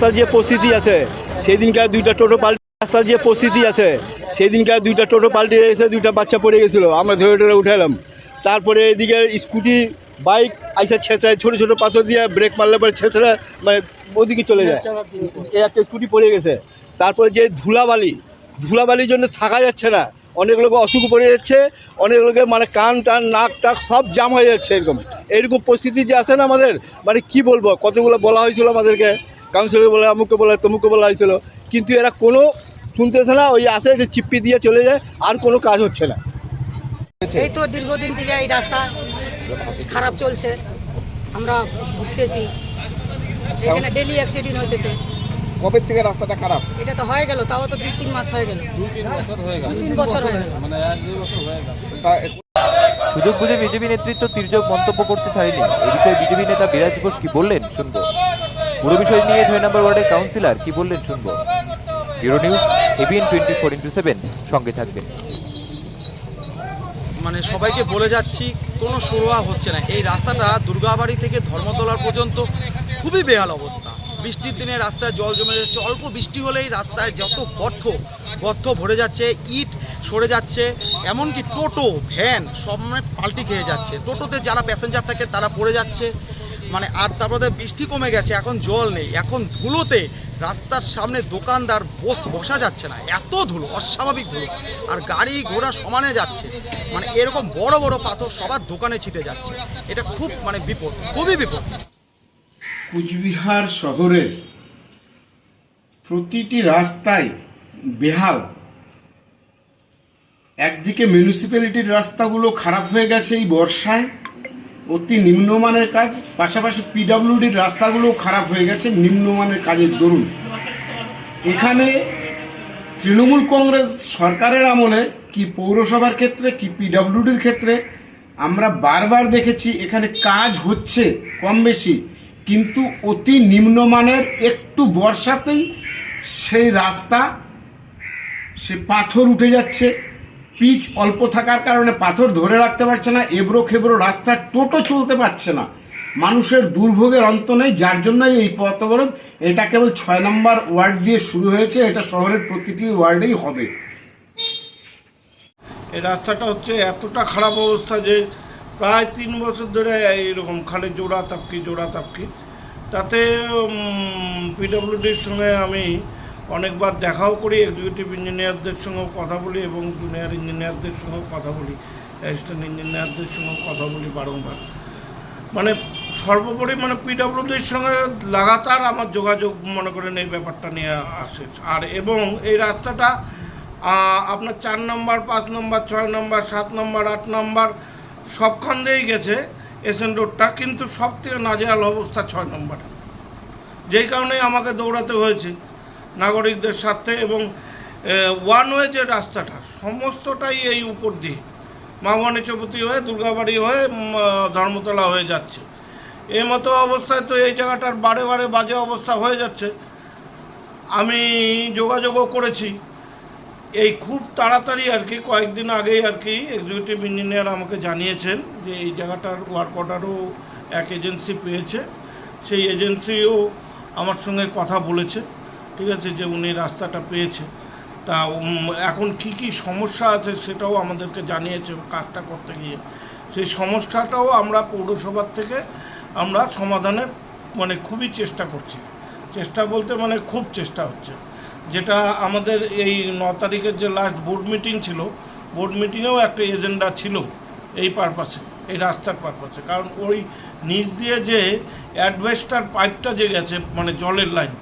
রাস্তার যে পরিস্থিতি আছে সেই দিনকার দুইটা টোটো পাল্টে রাস্তার যে পরিস্থিতি আছে সেই দিনকার দুইটা টোটো পাল্টে এসে দুইটা বাচ্চা পড়ে গেছিল। আমরা ধরে ধরে উঠালাম তারপরে এদিকে স্কুটি, বাইক আইসা ছেঁচড়ায় ছোটো ছোটো পাথর দিয়ে ব্রেক মারলে পরে ছেঁচড়া মানে ওদিকে চলে যায়। এই একটা স্কুটি পড়ে গেছে। তারপরে যে ধুলাবালি, ধুলাবালির জন্য থাকা যাচ্ছে না। অনেক লোক অসুখ পড়ে যাচ্ছে, অনেক লোকের মানে কান টান, নাক টাক সব জাম হয়ে যাচ্ছে এরকম। এরকম পরিস্থিতি যে আছে না আমাদের মানে কি বলব? কতগুলো বলা হয়েছিল আমাদেরকে? কাউন্সিলর বলে অমুককে বলে তমুককে বলা হয়েছিল। কিন্তু এরা কোনো শুনতেছে না ওই আসে একটু চিপ্পি দিয়ে চলে যায় আর কোনো কাজ হচ্ছে না। এই তো দীর্ঘদিন থেকে এই রাস্তা খারাপ চলছে। আমরা ভুগতেছি। এখানে ডেলি অ্যাক্সিডেন্ট হইতেছে। কবে থেকে রাস্তাটা খারাপ? এটা তো হয়ে গেল তাও তো দুই তিন মাস হয়ে গেল। দুই তিন বছর হয়ে গেল। তা সুযোগ বুঝে বিজেপি নেতৃত্ব তির্যক মন্তব্য করতে ছাড়েনি এই বিষয়ে বিজেপি নেতা বিরাজ ঘোষ কি বললেন? শুনব। পুরো বিষয় নিয়ে ছয় নম্বর ওয়ার্ডের কাউন্সিলর কি বললেন শুনব। Bureau news ABN twenty four into seven, সঙ্গে থাকবেন। মানে সবাইকে বলে যাচ্ছি, কোনো সরোয়া হচ্ছে না। এই রাস্তাটা দুর্গাবাড়ি থেকে ধর্মতলার পর্যন্ত খুবই বেহাল অবস্থা। বৃষ্টির দিনে রাস্তায় জল জমে যাচ্ছে। অল্প বৃষ্টি হলেই রাস্তায় যত গর্ত গর্ত ভরে যাচ্ছে, ইট সরে যাচ্ছে, এমনকি টোটো, ভ্যান সব মানে পাল্টি খেয়ে যাচ্ছে। টোটোতে যারা প্যাসেঞ্জার থাকে, তারা পড়ে যাচ্ছে। মানে আর তারপরে বৃষ্টি কমে গেছে, এখন জল নেই। এখন ধুলোতে রাস্তার সামনে দোকানদার বস, বসা যাচ্ছে না। এত ধুলো, অস্বাভাবিক ধুলো। আর গাড়ি ঘোড়া সমানে যাচ্ছে। মানে এরকম বড় বড় পাথর সবার দোকানে ছিটে যাচ্ছে। এটা খুব মানে বিপদ, খুবই বিপদ। কুচবিহার শহরের প্রতিটি রাস্তায় বেহাল। একদিকে মিউনিসিপ্যালিটির রাস্তাগুলো খারাপ হয়ে গেছে এই বর্ষায় অতি নিম্নমানের কাজ, পাশাপাশি পিডাব্লিউডির রাস্তাগুলো খারাপ হয়ে গেছে, নিম্নমানের কাজের দরুন। এখানে তৃণমূল কংগ্রেস সরকারের আমলে কি পৌরসভার ক্ষেত্রে, কি পিডাব্লিউডির ক্ষেত্রে, আমরা বারবার দেখেছি এখানে কাজ হচ্ছে কম বেশি, কিন্তু অতি নিম্নমানের একটু বর্ষাতেই সেই রাস্তা, সে পাথর উঠে যাচ্ছে। পিচ অল্প থাকার কারণে পাথর ধরে রাখতে পারছে না, এবড়ো খেবড়ো রাস্তা টোটো চলতে পারছে না। মানুষের দুর্ভোগের অন্ত নেই, যার জন্যই এই পথ অবরোধ এটা কেবল ছয় নম্বর ওয়ার্ড দিয়ে শুরু হয়েছে, এটা শহরের প্রতিটি ওয়ার্ডেই হবে। এই রাস্তাটা হচ্ছে এতটা খারাপ অবস্থা যে প্রায় তিন বছর ধরে এইরকম খালি জোড়া তাপকি জোড়া তাপকি তাতে পিডব্লিউডির সঙ্গে আমি অনেকবার দেখাও করি এক্সিকিউটিভ ইঞ্জিনিয়ারদের সঙ্গেও কথা বলি এবং জুনিয়র ইঞ্জিনিয়ারদের সঙ্গেও কথা বলি অ্যাসিস্ট্যান্ট ইঞ্জিনিয়ারদের সঙ্গেও কথা বলি বারংবার। মানে সর্বোপরি মানে পিডব্লিউডির সঙ্গে লাগাতার আমার যোগাযোগ মনে করেন এই ব্যাপারটা নিয়ে আসে। আর এবং এই রাস্তাটা আপনার চার নম্বর, পাঁচ নম্বর, ছয় নম্বর, সাত নম্বর, আট নম্বর, সবখান দিয়েই গেছে এসএন রোডটা কিন্তু সব থেকে নাজেহাল অবস্থা ছয় নম্বরে। যেই কারণে আমাকে দৌড়াতে হয়েছে। নাগরিকদের সাথে এবং ওয়ান ওয়ে যে রাস্তাটা, সমস্তটাই এই উপর দিয়ে। মামনি চৌপতি হয়ে, দুর্গাবাড়ি হয়ে ধর্মতলা হয়ে যাচ্ছে। এই মতো অবস্থায় তো এই জায়গাটার বারে বারে বাজে অবস্থা হয়ে যাচ্ছে। আমি যোগাযোগও করেছি। এই খুব তাড়াতাড়ি আর কি, কয়েকদিন আগেই আর কি এক্সিকিউটিভ ইঞ্জিনিয়ার আমাকে জানিয়েছেন যে এই জায়গাটার ওয়ার্ক অর্ডারও এক এজেন্সি পেয়েছে। সেই এজেন্সিও আমার সঙ্গে কথা বলেছে। ঠিক আছে যে উনি রাস্তাটা পেয়েছে। তা এখন কি কি সমস্যা আছে সেটাও আমাদেরকে জানিয়েছে কাজটা করতে গিয়ে। সেই সমস্যাটাও আমরা পৌরসভার থেকে আমরা সমাধানের মানে খুবই চেষ্টা করছি। চেষ্টা বলতে মানে খুব চেষ্টা হচ্ছে। যেটা আমাদের এই ন তারিখের যে লাস্ট বোর্ড মিটিং ছিল বোর্ড মিটিংয়েও একটা এজেন্ডা ছিল এই পারপাসে এই রাস্তার পারপাসে কারণ ওই নিচ দিয়ে যে অ্যাডভেস্টার পাইপটা যে গেছে মানে জলের লাইন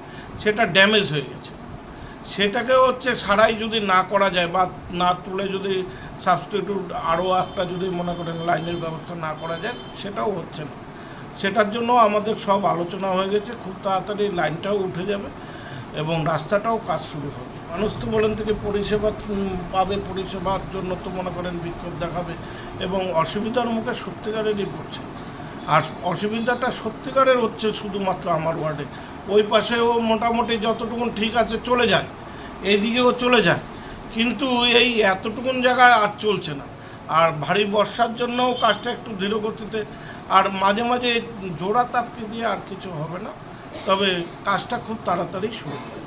সেটা ড্যামেজ হয়ে গেছে। সেটাকে হচ্ছে সারাই যদি না করা যায় বা না তুলে যদি সাবস্টিটিউট আরও একটা যদি মনে করেন লাইনের ব্যবস্থা না করা যায়, সেটাও হচ্ছে না। সেটার জন্য আমাদের সব আলোচনা হয়ে গেছে, খুব তাড়াতাড়ি লাইনটাও উঠে যাবে এবং রাস্তাটাও কাজ শুরু হবে। মানুষ তো বলেন থেকে পরিষেবা পাবে, পরিষেবার জন্য তো মনে করেন বিক্ষোভ দেখাবে এবং অসুবিধার মুখে সত্যিকারেরই পড়ছে। আর অসুবিধাটা সত্যিকারের হচ্ছে শুধুমাত্র আমার ওয়ার্ডে ওই পাশেও মোটামুটি যতটুকু ঠিক আছে চলে যায়, এইদিকেও চলে যায়। কিন্তু এই এতটুকুন জায়গায় আর চলছে না। আর ভারী বর্ষার জন্যও কাজটা একটু ধীর গতিতে, আর মাঝে মাঝে জোড়া তাপকে দিয়ে আর কিছু হবে না। তবে কাজটা খুব তাড়াতাড়ি শুরু। হবে